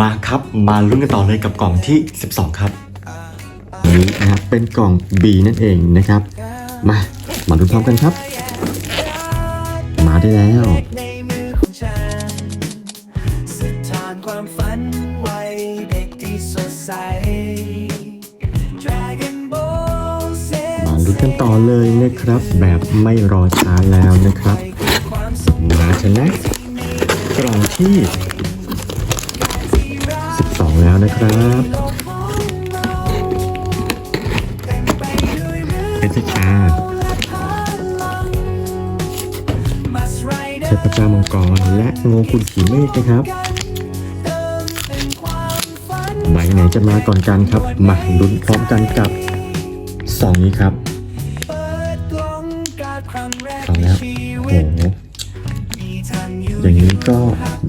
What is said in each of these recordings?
มาครับ มาลุ้นกันต่อเลยกับกล่องที่ 12 ครับนี่นะครับเป็นกล่อง B นั่นเองนะครับ มา มาลุ้นพร้อมกันครับ มาได้แล้วในมือของฉันสถานความฝันไว้เด็กที่สดใส Dragon Ball Z มาลุ้นกันต่อเลยนะครับ แบบไม่รอช้าแล้วนะครับคือความทรงมาชนะกล่องที่ ล้วนะครับเป็นชามัสไรเดเทอร์พเจ้ามังกรและโงกุลขี่เมฆนะครับเติมามฝันใบไหนจะมาก่อนกันครับ มาลุ้นพร้อมกันกับสองนี้ครับเปิดกล้องการครั้งแล้วโหอย่างนี้ก็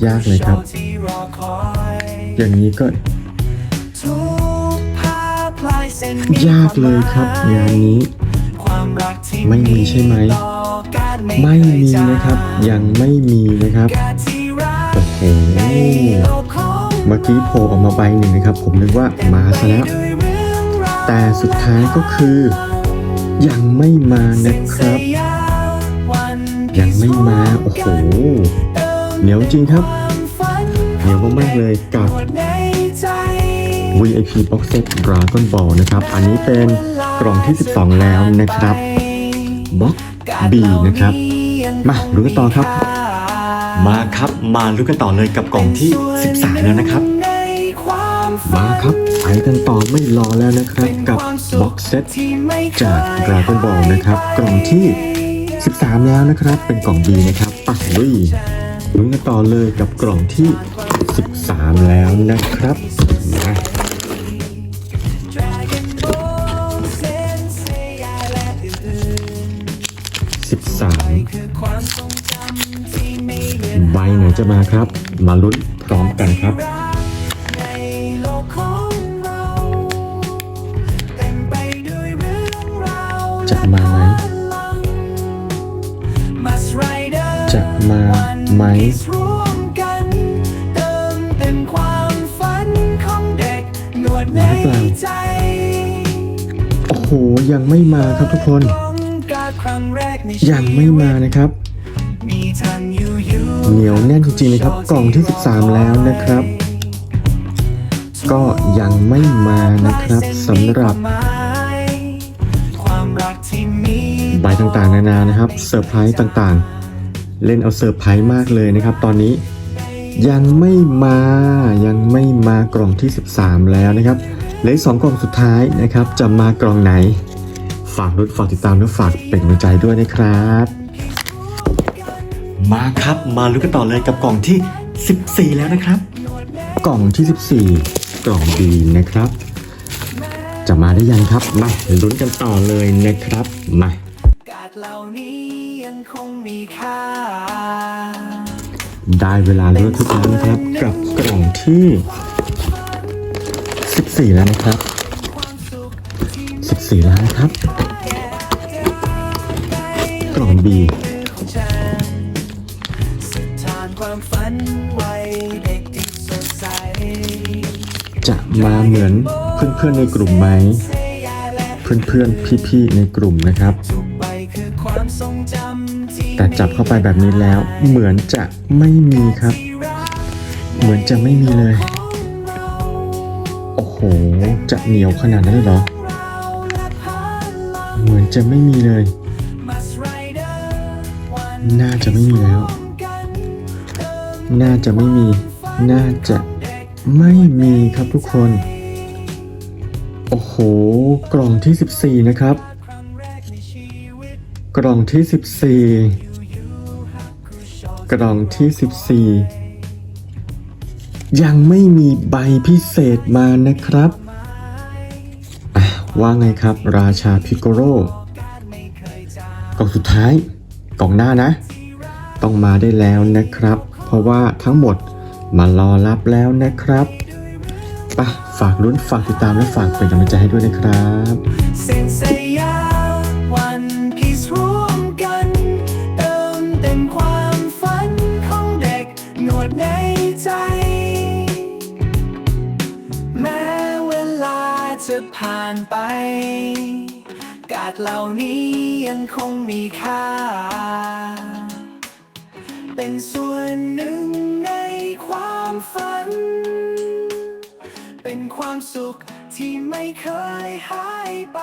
ยากเลยครับ อย่างนี้ก็ ยากเลยครับงานนี้ไม่มีใช่ไหม ไม่มีนะครับ ยังไม่มีนะครับโอ้โหเมื่อกี้โผล่ออกมาใบหนึ่งนะครับ ผมนึกว่ามาซะแล้ว แต่สุดท้ายก็คือ ยังไม่มานะครับ ยังไม่มา โอ้โห เหนียวจริงครับ เหนียวมากๆเลยกับ VIP Box Set Dragon Ball นะครับ อันนี้เป็นกล่องที่ 12 แล้วนะครับ Box B นะครับ มาลุ้กันต่อครับ มาครับ มาลุ้นกันต่อเลยกับกล่องที่ 13 แล้วนะครับ มาครับไปกันต่อไม่รอแล้วนะครับกับ Box Set ที่ไม่เคยจาก Dragon Ball นะครับ กล่องที่ 13 แล้วนะครับ เป็นกล่อง B นะครับปักลุยลุ้นกันต่อเลยกับกล่องที่ 13 แล้วนะครับมา 13คือความทรงจำที่ไม่เลือนใบไหนจะมาครับ มาลุ้นพร้อมกันครับในโลกของเราเต็มไปด้วยเรื่องราวจะมาไหมมัสไรเดอร์จะมาไหมร่วมกันเติมเต็มความฝันของเด็กหนวดในมาหรือเปล่าใจโอ้โห ยังไม่มาครับทุกคน ยังไม่มานะครับมีทางอยู่อยู่เหนียวแน่นจริงๆนะครับ กล่องที่ 13 แล้วนะครับ ก็ยังไม่มานะครับสำหรับความรักที่มีใบต่างๆ นานานะครับเซอร์ไพรส์ต่างๆ เล่นเอาเซอร์ไพรส์มากเลยนะครับ ตอนนี้ยังไม่มายังไม่มากล่องที่ 13 แล้วนะครับเหลืออกสองกล่องสุดท้ายนะครับ จะมากล่องไหน ฝากรุดฝากติดตามและฝากเป็นกำลังใจด้วยนะครับ มาครับมาลุ้นกันต่อเลยกับกล่องที่ 14 แล้วนะครับ กล่องที่ 14 กล่องดีนะครับ จะมาได้ยังครับมาลุ้นกันต่อเลยนะครับมากาศเหล่านี้ยังคงมีค่าได้เวลาเลือกทุกแล้วนะครับ กับกล่องที่ 14 แล้วนะครับ 14แล้วนะครับ กล่อง B จะมาเหมือนเพื่อนๆในกลุ่มไหม เพื่อนๆพี่ๆในกลุ่มนะครับ แต่จับเข้าไปแบบนี้แล้ว เหมือนจะไม่มีครับ เหมือนจะไม่มีเลย โอ้โห จะเหนียวขนาดนั้นเลยเหรอ เหมือนจะไม่มีเลย น่าจะไม่มีแล้ว น่าจะไม่มี น่าจะไม่มีครับทุกคน โอ้โห กล่องที่ 14 นะครับครั้งแรกล่องที่อยู่หักคือชอบ14 กล่องที่ 14 ยังไม่มีใบพิเศษมานะครับ ว่าไงครับ ราชาพิโกโร่กล่องสุดท้ายกล่องหน้านะ ต้องมาได้แล้วนะครับ เพราะว่าทั้งหมดมารอรับแล้วนะครับปะฝากลุ้นฝากติดตามและฝากเป็นกำลังใจให้ด้วยนะครับ จะผ่านไป กาดเหล่านี้ยังคงมีค่า เป็นส่วนหนึ่งในความฝัน เป็นความสุขที่ไม่เคยหายไป